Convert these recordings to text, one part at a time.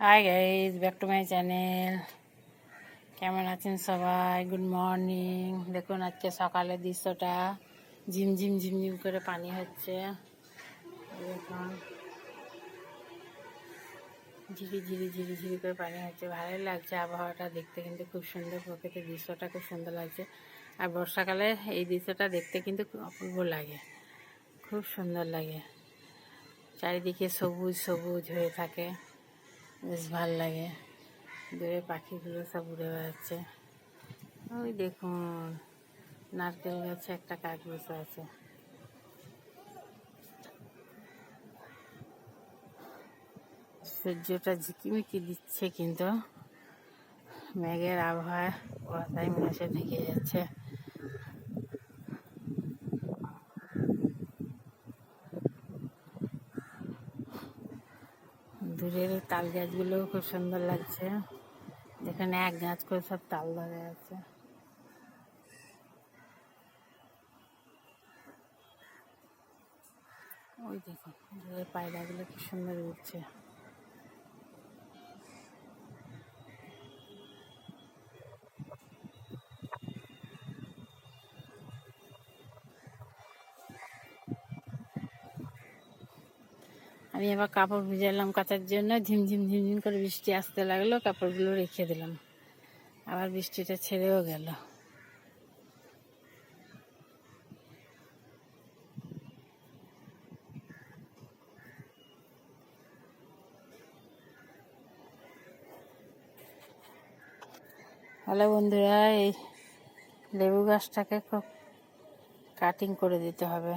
Hi guys back to my channel কেমন আছেন সবাই? গুড মর্নিং দেখুন, আজকে সকালের দৃশ্যটা ঝিমঝিম ঝিমঝিম করে পানি হচ্ছে। দেখুন। ঝিরি ঝিরি ঝিরি ঝিরি করে পানি হচ্ছে। ভালোই লাগছে আবহাওয়াটা দেখতে, কিন্তু খুব সুন্দর প্রকৃতির দৃশ্যটা, খুব সুন্দর লাগছে। আর বর্ষাকালে এই দৃশ্যটা দেখতে কিন্তু অপূর্ব লাগে। খুব সুন্দর লাগে। চারিদিকে সবুজ সবুজ হয়ে থাকে। বেশ ভালো লাগে। দূরে পাখিগুলো সব উড়ে বেড়াচ্ছে। ওই দেখুন, নারকেল গাছে একটা কাক বসে আছে। সূর্যটা ঝিকিমিকি দিচ্ছে কিন্তু মেঘের আবহাওয়া কথাই মেশে থেকে যাচ্ছে। দূরের তাল গাছগুলোও খুব সুন্দর লাগছে। যেখানে এক গাছ করে সব তাল ধরে আছে। ওই দেখুন দূরের পায়রাগুলো কি সুন্দর উঠছে আমি আবার কাপড় ভিজালাম কাচার জন্য ঝিমঝিম ঝিমঝিম করে বৃষ্টি আসতে লাগল, কাপড়গুলো রেখে দিলাম। আবার বৃষ্টিটা ছেড়েও গেল। হ্যালো বন্ধুরা, এই লেবু গাছটাকে খুব কাটিং করে দিতে হবে,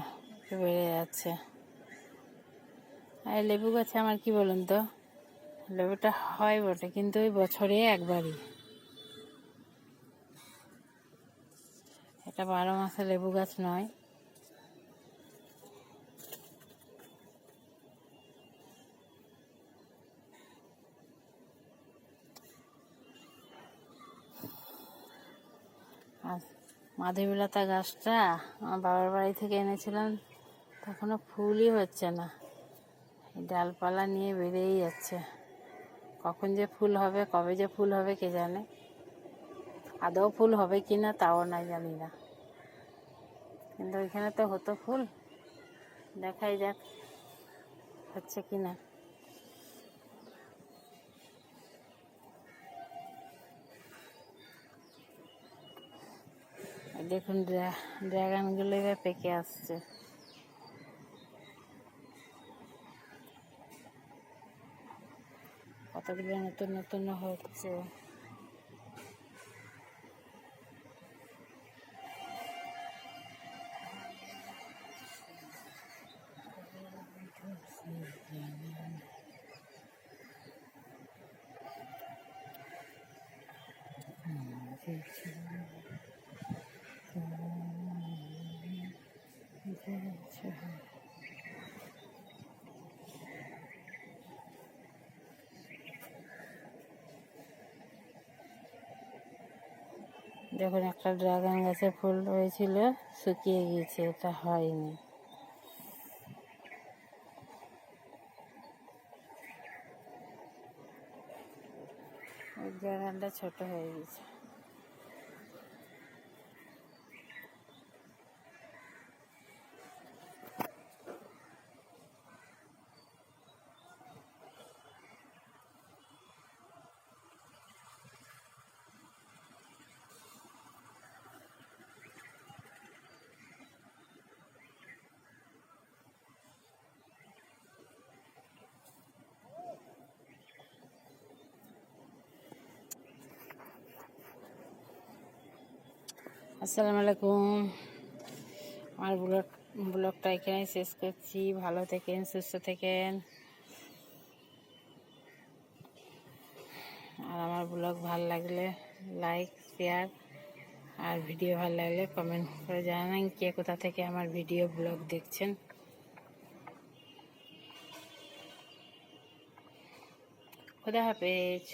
বেড়ে যাচ্ছে। আর লেবু গাছে আমার কি বলুন তো? লেবুটা হয় বটে, কিন্তু ওই বছরে একবারই। এটা বারো মাসে লেবু গাছ নয়। মাধবীলতা গাছটা আমার বাবার বাড়ি থেকে এনেছিলাম তখনও ফুলই হচ্ছে না। ডালপালা নিয়ে বেড়েই যাচ্ছে। কখন যে ফুল হবে, কবে যে ফুল হবে কে জানে? আদৌ ফুল হবে কি না তাও না জানি না। কিন্তু ওইখানে তো হতো ফুল। দেখাই যাক হচ্ছে কি না দেখুন ড্রাগনগুলো এবার পেকে আসছে। কতগুলো নতুন নতুন হচ্ছে দেখুন একটা ড্রাগন গাছে ফুল হয়েছিল শুকিয়ে গিয়েছে এটা হয়নি। ড্রাগনটা ছোট হয়ে গেছে আসসালামু আলাইকুম। আমার ব্লগ, ব্লগটা এখানে শেষ করছি। ভালো থেকেন, সুস্থ থেকেন। আর আমার ব্লগ ভালো লাগলে লাইক, শেয়ার আর ভিডিও ভালো লাগলে কমেন্ট করে জানান কে কোথা থেকে আমার ভিডিও, ব্লগ দেখছেন। খুদা হাফেজ।